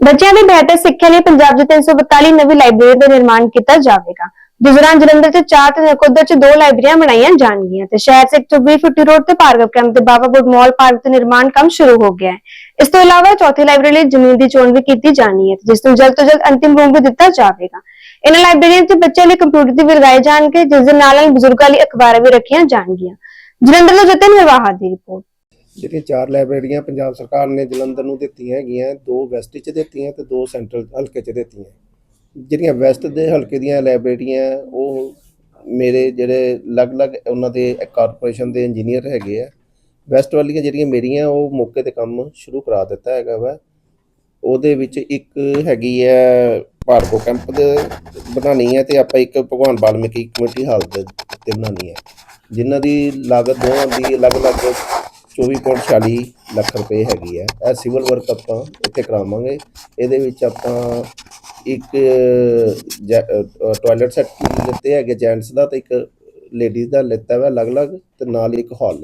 ਬੱਚਿਆਂ ਦੀ ਬਿਹਤਰ ਸਿੱਖਿਆ ਲਈ ਪੰਜਾਬ 'ਚ 342 ਨਵੀਂ ਲਾਇਬ੍ਰੇਰੀ ਦਾ ਨਿਰਮਾਣ ਕੀਤਾ ਜਾਵੇਗਾ। ਜਿਸ ਦੌਰਾਨ ਜਲੰਧਰ 'ਚ ਚਾਰ ਤੇ ਨਕੋਦਰ 'ਚ ਦੋ ਲਾਇਬ੍ਰੇਰੀਆਂ ਬਣਾਈਆਂ ਜਾਣਗੀਆਂ ਤੇ ਸ਼ਹਿਰ 'ਚ 120 ਫੁੱਟੀ ਰੋਡ ਤੇ ਭਾਰਗਵ ਕੈਂਪ ਤੇ ਬਾਬਾ ਬੁੱਢ ਮਾਲ ਪਾਰਕ ਤੇ ਨਿਰਮਾਣ ਕੰਮ ਸ਼ੁਰੂ ਹੋ ਗਿਆ ਹੈ। ਇਸ ਤੋਂ ਇਲਾਵਾ ਚੌਥੀ ਲਾਇਬ੍ਰੇਰੀ ਲਈ ਜ਼ਮੀਨ ਦੀ ਚੋਣ ਵੀ ਕੀਤੀ ਜਾਣੀ ਹੈ ਜਿਸ ਨੂੰ ਜਲਦ ਤੋਂ ਜਲਦ ਅੰਤਿਮ ਰੂਪ ਵੀ ਦਿੱਤਾ ਜਾਵੇਗਾ। ਇਹਨਾਂ ਲਾਇਬ੍ਰੇਰੀਆਂ 'ਚ ਬੱਚਿਆਂ ਲਈ ਕੰਪਿਊਟਰ ਦੀ ਵੀ ਲਗਾਏ ਜਾਣਗੇ ਜਿਸ ਦੇ ਨਾਲ ਨਾਲ ਬਜ਼ੁਰਗਾਂ ਲਈ ਅਖਬਾਰਾਂ ਵੀ ਰੱਖੀਆਂ ਜਾਣਗੀਆਂ। ਜਲੰਧਰ ਤੋਂ ਜਤਨ ਨਿਰਵਾਹਾ ਦੀ ਰਿਪੋਰਟ। ਜਿਹੜੀਆਂ ਚਾਰ ਲਾਇਬ੍ਰੇਰੀਆਂ ਪੰਜਾਬ ਸਰਕਾਰ ਨੇ ਜਲੰਧਰ ਨੂੰ ਦਿੱਤੀਆਂ ਹੈਗੀਆਂ, ਦੋ ਵੈਸਟ 'ਚ ਦਿੱਤੀਆਂ ਤੇ ਦੋ ਸੈਂਟਰਲ ਹਲਕੇ 'ਚ ਦਿੱਤੀਆਂ। ਜਿਹੜੀਆਂ ਵੈਸਟ ਦੇ ਹਲਕੇ ਦੀਆਂ ਲਾਇਬ੍ਰੇਰੀਆਂ, ਉਹ ਮੇਰੇ ਜਿਹੜੇ ਅਲੱਗ-ਅਲੱਗ ਉਹਨਾਂ ਦੇ ਕਾਰਪੋਰੇਸ਼ਨ ਦੇ ਇੰਜੀਨੀਅਰ ਹੈਗੇ ਆ। ਵੈਸਟ ਵਾਲੀਆਂ ਜਿਹੜੀਆਂ ਮੇਰੀਆਂ, ਉਹ ਮੌਕੇ ਤੇ ਕੰਮ ਸ਼ੁਰੂ ਕਰਾ ਦਿੱਤਾ ਹੈਗਾ ਵਾ। ਉਹਦੇ ਵਿੱਚ ਇੱਕ ਹੈਗੀ ਹੈ ਭਾਰਗੋ ਕੈਂਪ ਦੇ ਬਣਾਉਣੀ ਹੈ ਤੇ ਆਪਾਂ ਇੱਕ ਭਗਵਾਨ ਵਾਲਮੀਕੀ ਕਮੇਟੀ ਹਾਲ ਦੇ ਤੇ ਬਣਾਉਣੀ ਹੈ ਜਿਨ੍ਹਾਂ ਦੀ ਲਾਗਤ ਦੋਵਾਂ ਦੀ ਅਲੱਗ-ਅਲੱਗ 24.46 ਲੱਖ ਰੁਪਏ ਹੈਗੀ ਹੈ ਇਹ ਸਿਵਲ ਵਰਕ ਆਪਾਂ ਇੱਥੇ ਕਰਾਵਾਂਗੇ। ਇਹਦੇ ਵਿੱਚ ਆਪਾਂ ਇੱਕ ਟਾਇਲਟ ਸੈੱਟ ਲਿੱਤੇ ਹੈਗੇ ਜੈਂਟਸ ਦਾ ਤੇ ਇੱਕ ਲੇਡੀਜ਼ ਦਾ ਲਿੱਤਾ ਵਾ ਅਲੱਗ-ਅਲੱਗ ਤੇ ਨਾਲ ਹੀ ਇੱਕ ਹਾਲ